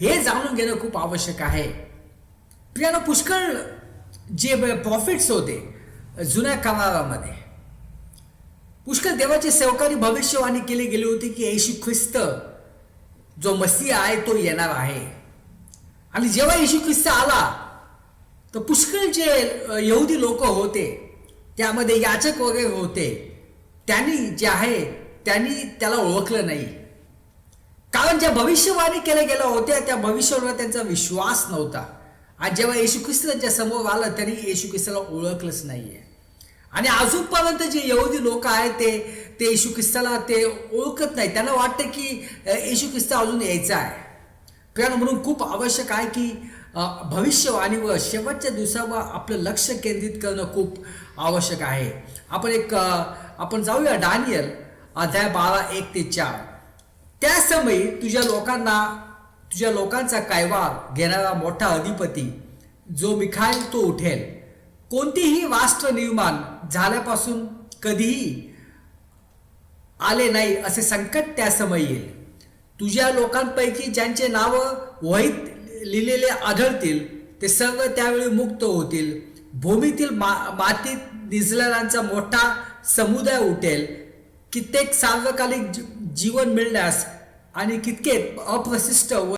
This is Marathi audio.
हे जाणून घेणं खूप आवश्यक आहे. प्रियानं पुष्कळ जे प्रॉफिट्स होते जुन्या करारामध्ये पुष्कळ देवाची सेवकारी भविष्यवाणी केली गेली होती की येशू ख्रिस्त जो मसीहा आहे तो येणार आहे. आणि जेव्हा येशू ख्रिस्त आला तर पुष्कळ जे यहुदी लोक होते त्यामध्ये याचक वगैरे होते. त्यांनी जे आहे त्यांनी त्याला ओळखलं नाही. कारण ज्या भविष्यवाणी केल्या गेल्या होत्या त्या भविष्यावर त्यांचा विश्वास नव्हता. आणि जेव्हा येशू ख्रिस्त त्यांच्यासमोर आलं तरी येशू ख्रिस्ताला ओळखलंच नाहीये. आणि अजूनपर्यंत जे यहुदी लोक आहेत ते ते येशू ख्रिस्ताला ते ओळखत नाही त्यांना वाटतं की येशू ख्रिस्त अजून यायचा आहे. कारण म्हणून खूप आवश्यक आहे की भविष्यवाणीवर शेवटच्या दिवसावर आपलं लक्ष केंद्रित करणं खूप आवश्यक आहे. आपण एक आपण जाऊया डानियल अध्याय बारा एक ते चार. त्या समयी तुझ्या लोकांना तुझ्या लोकांचा कायवार घेणारा मोठा अधिपती जो मिखाईल तो उठेल. कोणतीही राष्ट्र निर्माण झाल्यापासून कधीही आले नाही असे संकट त्या समयी येईल. तुझ्या लोकांपैकी ज्यांचे नाव वहीत लिहिलेले आढळतील ते सर्व त्यावेळी मुक्त होतील. भूमीतील मा मातीत निजलेल्यांचा मोठा समुदाय उठेल. कित्येक सार्वकालिक जीवन मिळण्यास आणि कितके अप्रशिष्ट व